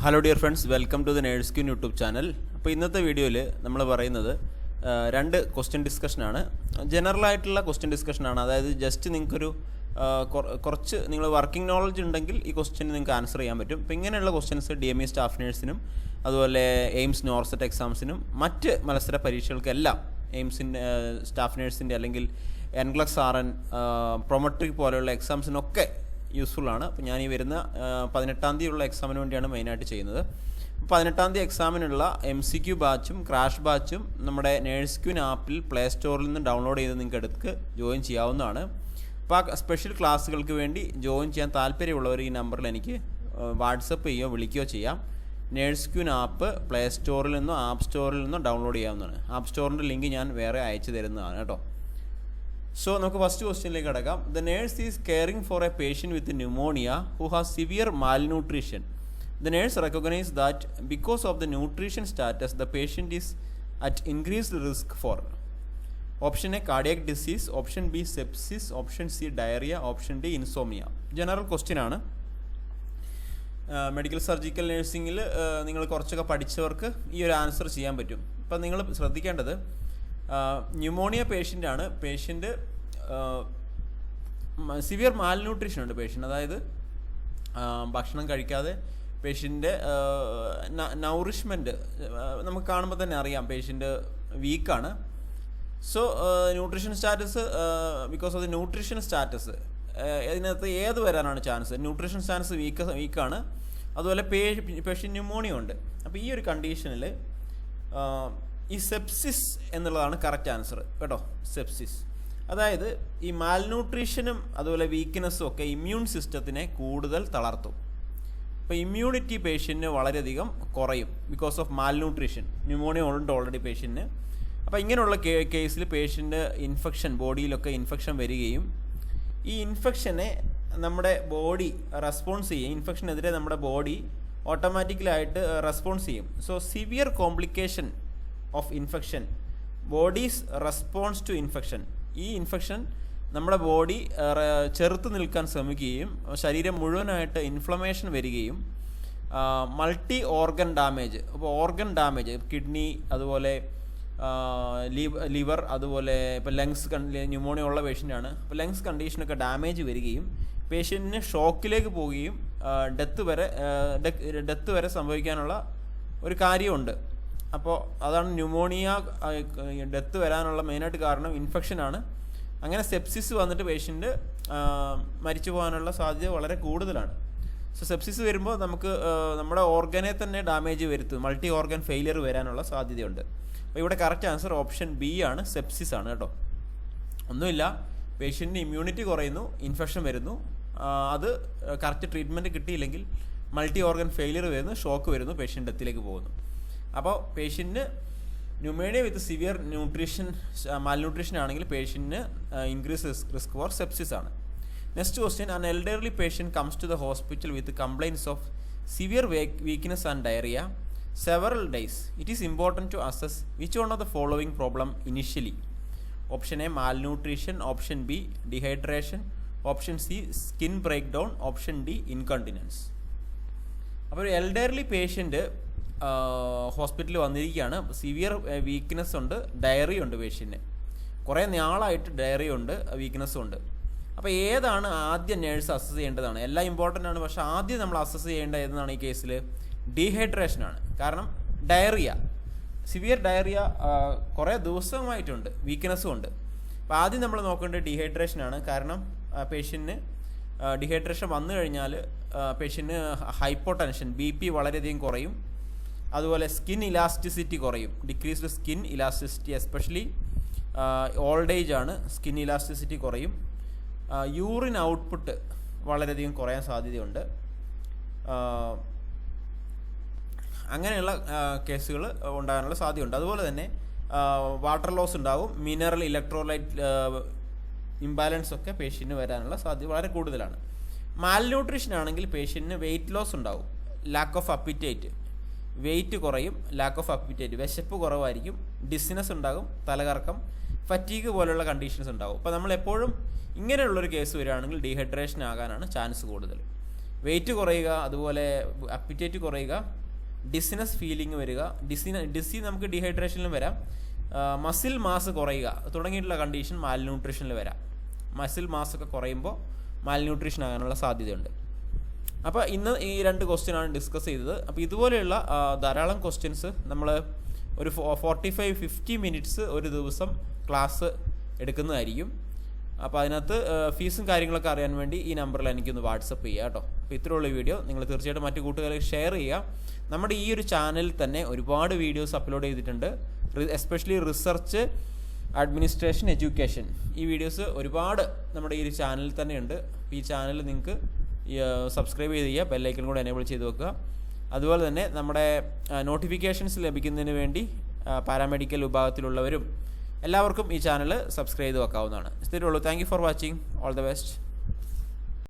Hello dear friends welcome to the nurse queen YouTube channel അപ്പോൾ ഇന്നത്തെ വീഡിയോയിൽ നമ്മൾ പറയുന്നത് രണ്ട് ക്വസ്റ്റ്യൻ ഡിസ്കഷനാണ് ജനറൽ ആയിട്ടുള്ള ക്വസ്റ്റ്യൻ ഡിസ്കഷനാണ് അതായത് ജസ്റ്റ് നിങ്ങൾക്കൊരു കുറച്ച് നിങ്ങൾ വർക്കിംഗ് നോളജ് ഉണ്ടെങ്കിൽ ഈ ക്വസ്റ്റ്യന് നിങ്ങൾക്ക് ആൻസർ ചെയ്യാൻ പറ്റും. അപ്പോൾ ഇങ്ങനെയുള്ള questions D M E staff നേഴ്സിനും അതുപോലെ എയിംസ് നോർസെറ്റ് എക്സാംസിനും മറ്റ് മത്സര പരീക്ഷകൾക്കെല്ലാം എയിംസിന്റെ സ്റ്റാഫ് നേഴ്സിന്റെ അല്ലെങ്കിൽ എൻഗ്ലക്സ് ആർ എൻ പ്രൊമട്രിക് പോലെയുള്ള എക്സാംസിനൊക്കെ യൂസ്ഫുൾ ആണ്. അപ്പോൾ ഞാൻ ഈ വരുന്ന പതിനെട്ടാം തീയതിയുള്ള എക്സാമിന് വേണ്ടിയാണ് മെയിനായിട്ട് ചെയ്യുന്നത്. പതിനെട്ടാം തീയതി എക്സാമിനുള്ള എം സി ക്യു ബാച്ചും ക്രാഷ് ബാച്ചും നമ്മുടെ നേഴ്സ് ക്യൂൻ ആപ്പിൽ പ്ലേ സ്റ്റോറിൽ നിന്ന് ഡൗൺലോഡ് ചെയ്ത് നിങ്ങൾക്ക് എടുത്ത് ജോയിൻ ചെയ്യാവുന്നതാണ്. അപ്പോൾ ആ സ്പെഷ്യൽ ക്ലാസ്സുകൾക്ക് വേണ്ടി ജോയിൻ ചെയ്യാൻ താല്പര്യമുള്ളവർ ഈ നമ്പറിൽ എനിക്ക് വാട്സപ്പ് ചെയ്യുകയോ വിളിക്കുകയോ ചെയ്യാം. നേഴ്സ് ക്യൂൻ ആപ്പ് പ്ലേ സ്റ്റോറിൽ നിന്നോ ആപ്പ് സ്റ്റോറിൽ നിന്നോ ഡൗൺലോഡ് ചെയ്യാവുന്നതാണ്. ആപ്പ് സ്റ്റോറിന്റെ ലിങ്ക് ഞാൻ വേറെ അയച്ചു തരുന്നതാണ് കേട്ടോ. സോ നമുക്ക് ഫസ്റ്റ് ക്വസ്റ്റ്യനിലേക്ക് കിടക്കാം. The nurse is caring for a patient with pneumonia who has severe malnutrition the nurse recognize that because of the nutrition status the patient is at increased risk for option A cardiac disease option B sepsis option C diarrhoea option D insomnia general question ആണ്. Medical surgical നഴ്സിംഗിൽ നിങ്ങൾ കുറച്ചൊക്കെ പഠിച്ചവർക്ക് ഈ ഒരു answer ചെയ്യാൻ പറ്റും. അപ്പം നിങ്ങൾ ശ്രദ്ധിക്കേണ്ടത് ന്യൂമോണിയ പേഷ്യന്റ് ആണ്. പേഷ്യന്റ് സിവിയർ മാൽന്യൂട്രീഷൻ ഉണ്ട് പേഷ്യന്റ് അതായത് ഭക്ഷണം കഴിക്കാതെ പേഷ്യന്റെ നൗറിഷ്മെന്റ് നമുക്ക് കാണുമ്പോൾ തന്നെ അറിയാം patient വീക്കാണ് so nutrition status because of the nutrition status ഇതിനകത്ത് ഏത് വരാനാണ് ചാൻസ് ന്യൂട്രീഷൻ സ്റ്റാറ്റസ് വീക്ക് വീക്കാണ് അതുപോലെ പേഷ്യൻ ന്യൂമോണിയ ഉണ്ട്. അപ്പോൾ ഈ ഒരു കണ്ടീഷനിൽ ഈ സെപ്സിസ് എന്നുള്ളതാണ് കറക്റ്റ് ആൻസർ കേട്ടോ? സെപ്സിസ് അതായത് ഈ മാൽന്യൂട്രീഷനും അതുപോലെ വീക്ക്നെസ്സും ഒക്കെ ഇമ്മ്യൂൺ സിസ്റ്റത്തിനെ കൂടുതൽ തളർത്തും. അപ്പോൾ ഇമ്മ്യൂണിറ്റി പേഷ്യന്റിന് വളരെയധികം കുറയും ബിക്കോസ് ഓഫ് മാൽന്യൂട്രീഷൻ ന്യൂമോണിയ ഉണ്ട് ഓൾറെഡി പേഷ്യന്റിന് അപ്പോൾ ഇങ്ങനെയുള്ള കേസിൽ പേഷ്യന്റ് ഇൻഫെക്ഷൻ ബോഡിയിലൊക്കെ ഇൻഫെക്ഷൻ വരികയും ഈ ഇൻഫെക്ഷനെ നമ്മുടെ ബോഡി റെസ്പോൺസ് ചെയ്യും. ഇൻഫെക്ഷനെതിരെ നമ്മുടെ ബോഡി ഓട്ടോമാറ്റിക്കലായിട്ട് റെസ്പോൺസ് ചെയ്യും. So severe complication of infection body's response to infection ഈ ഇൻഫെക്ഷൻ നമ്മുടെ ബോഡി ചെറുത്ത് നിൽക്കാൻ ശ്രമിക്കുകയും ശരീരം മുഴുവനായിട്ട് ഇൻഫ്ലമേഷൻ വരികയും മൾട്ടി ഓർഗൻ ഡാമേജ് അപ്പോൾ ഓർഗൻ ഡാമേജ് കിഡ്നി അതുപോലെ ലിവർ അതുപോലെ ഇപ്പോൾ ലങ്സ് ന്യൂമോണിയ ഉള്ള പേഷ്യന്റാണ് അപ്പോൾ ലങ്സ് കണ്ടീഷനൊക്കെ ഡാമേജ് വരികയും പേഷ്യന്റിന് ഷോക്കിലേക്ക് പോവുകയും ഡെത്ത് വരെ ഡെത്ത് വരെ സംഭവിക്കാനുള്ള ഒരു കാര്യമുണ്ട്. അപ്പോൾ അതാണ് ന്യൂമോണിയ ഡെത്ത് വരാനുള്ള മെയിനായിട്ട് കാരണം ഇൻഫെക്ഷനാണ്. അങ്ങനെ സെപ്സിസ് വന്നിട്ട് പേഷ്യന്റ് മരിച്ചു പോകാനുള്ള സാധ്യത വളരെ കൂടുതലാണ്. സോ സെപ്സിസ് വരുമ്പോൾ നമുക്ക് നമ്മുടെ ഓർഗനെ തന്നെ ഡാമേജ് വരുത്തും. മൾട്ടി ഓർഗൻ ഫെയിലിയർ വരാനുള്ള സാധ്യതയുണ്ട്. അപ്പോൾ ഇവിടെ കറക്റ്റ് ആൻസർ ഓപ്ഷൻ ബി ആണ് സെപ്സിസ് ആണ് കേട്ടോ. ഒന്നുമില്ല പേഷ്യന്റിന് ഇമ്മ്യൂണിറ്റി കുറയുന്നു ഇൻഫെക്ഷൻ വരുന്നു. അത് കറക്റ്റ് ട്രീറ്റ്മെന്റ് കിട്ടിയില്ലെങ്കിൽ മൾട്ടി ഓർഗൻ ഫെയിലിയർ വരുന്നു ഷോക്ക് വരുന്നു പേഷ്യന്റ് ഡെത്തിലേക്ക് പോകുന്നു. അപ്പോൾ പേഷ്യന്റിന് pneumonia with severe nutrition malnutrition ആണെങ്കിൽ പേഷ്യന്റിന് ഇൻക്രീസ് റിസ്ക് ഫോർ സെപ്സിസ് ആണ്. Next question an elderly patient comes to the hospital with complaints of severe weakness and diarrhoea several days it is important to assess which one of the following problem initially option A malnutrition option B dehydration option C skin breakdown option D incontinence അപ്പോൾ ഒരു elderly patient ഹോസ്പിറ്റലിൽ വന്നിരിക്കുകയാണ്. Severe weakness ഉണ്ട്. Diary ഉണ്ട് പേഷ്യന്റിന് കുറേ നാളായിട്ട് diary ഉണ്ട് വീക്ക്നെസ്സും ഉണ്ട്. അപ്പോൾ ഏതാണ് ആദ്യം നേഴ്സ് അസസ് ചെയ്യേണ്ടതാണ്? എല്ലാം ഇമ്പോർട്ടന്റ് ആണ്. പക്ഷേ ആദ്യം നമ്മൾ അസസ് ചെയ്യേണ്ട ഏതെന്നാണ് ഈ കേസിൽ ഡീഹൈഡ്രേഷൻ ആണ്. കാരണം ഡയറിയ സിവിയർ ഡയറിയ കുറേ ദിവസമായിട്ടുണ്ട്. വീക്ക്നെസ്സും ഉണ്ട്. അപ്പോൾ ആദ്യം നമ്മൾ നോക്കേണ്ടത് ഡീഹൈഡ്രേഷൻ ആണ്. കാരണം പേഷ്യന്റിന് ഡീഹൈഡ്രേഷൻ വന്നു കഴിഞ്ഞാൽ പേഷ്യന്റിന് ഹൈപ്പോ ടെൻഷൻ ബി പി വളരെയധികം കുറയും. അതുപോലെ സ്കിൻ ഇലാസ്റ്റിസിറ്റി കുറയും. Decreased skin elasticity especially old age ആണ് സ്കിൻ ഇലാസ്റ്റിസിറ്റി കുറയും. യൂറിൻ ഔട്ട്പുട്ട് വളരെയധികം കുറയാൻ സാധ്യതയുണ്ട്. അങ്ങനെയുള്ള കേസുകൾ ഉണ്ടാകാനുള്ള സാധ്യതയുണ്ട്. അതുപോലെ തന്നെ വാട്ടർ ലോസ് ഉണ്ടാകും മിനറൽ ഇലക്ട്രോലൈറ്റ് ഇംബാലൻസ് ഒക്കെ പേഷ്യന്റിന് വരാനുള്ള സാധ്യത വളരെ കൂടുതലാണ്. മാൽന്യൂട്രീഷൻ ആണെങ്കിൽ പേഷ്യന്റിന് വെയിറ്റ് ലോസ് ഉണ്ടാവും. ലാക്ക് ഓഫ് അപ്പിറ്റേറ്റ് വെയിറ്റ് കുറയും ലാക്ക് ഓഫ് അപ്പിറ്റേറ്റ് വിശപ്പ് കുറവായിരിക്കും ഡിസിനസ് ഉണ്ടാകും തലകറക്കം ഫറ്റീഗ് പോലുള്ള കണ്ടീഷൻസ് ഉണ്ടാകും. അപ്പോൾ നമ്മൾ എപ്പോഴും ഇങ്ങനെയുള്ളൊരു കേസ് വരികയാണെങ്കിൽ ഡീഹൈഡ്രേഷൻ ആകാനാണ് ചാൻസ് കൂടുതൽ. വെയിറ്റ് കുറയുക അതുപോലെ അപ്പിറ്റേറ്റ് കുറയുക ഡിസിനസ് ഫീലിംഗ് വരിക. ഡിസിന ഡിസി നമുക്ക് ഡീഹൈഡ്രേഷനിലും വരാം. മസിൽ മാസ് കുറയുക. തുടങ്ങിയിട്ടുള്ള കണ്ടീഷൻ മാൽന്യൂട്രീഷനിൽ വരാം. മസിൽ മാസ് ഒക്കെ കുറയുമ്പോൾ മാൽന്യൂട്രീഷൻ ആകാനുള്ള സാധ്യതയുണ്ട്. അപ്പോൾ ഇന്ന് ഈ രണ്ട് ക്വസ്റ്റ്യൻ ആണ് ഡിസ്കസ് ചെയ്തത്. അപ്പോൾ ഇതുപോലെയുള്ള ധാരാളം ക്വസ്റ്റ്യൻസ് നമ്മൾ ഒരു ഫോർട്ടി ഫൈവ് ഫിഫ്റ്റി മിനിറ്റ്സ് ഒരു ദിവസം ക്ലാസ് എടുക്കുന്നതായിരിക്കും. അപ്പോൾ അതിനകത്ത് ഫീസും കാര്യങ്ങളൊക്കെ അറിയാൻ വേണ്ടി ഈ നമ്പറിൽ എനിക്കൊന്ന് വാട്സപ്പ് ചെയ്യുക കേട്ടോ. അപ്പോൾ ഇത്രയുള്ള വീഡിയോ നിങ്ങൾ തീർച്ചയായിട്ടും മറ്റു കൂട്ടുകാർക്ക് ഷെയർ ചെയ്യുക. നമ്മുടെ ഈ ഒരു ചാനലിൽ തന്നെ ഒരുപാട് വീഡിയോസ് അപ്ലോഡ് ചെയ്തിട്ടുണ്ട്. എസ്പെഷ്യലി റിസർച്ച് അഡ്മിനിസ്ട്രേഷൻ എഡ്യൂക്കേഷൻ ഈ വീഡിയോസ് ഒരുപാട് നമ്മുടെ ഈ ഒരു ചാനലിൽ തന്നെ ഉണ്ട് അപ്പോൾ ഈ ചാനൽ നിങ്ങൾക്ക് സബ്സ്ക്രൈബ് ചെയ്ത് ചെയ്യുക ബെല്ലൈക്കൺ കൂടെ എനേബിൾ ചെയ്ത് വെക്കുക. അതുപോലെ തന്നെ നമ്മുടെ നോട്ടിഫിക്കേഷൻസ് ലഭിക്കുന്നതിന് വേണ്ടി പാരാമെഡിക്കൽ വിഭാഗത്തിലുള്ളവരും എല്ലാവർക്കും ഈ ചാനൽ സബ്സ്ക്രൈബ് ചെയ്ത് വെക്കാവുന്നതാണ്. ഇത്രയേ ഉള്ളൂ. Thank you for watching all the best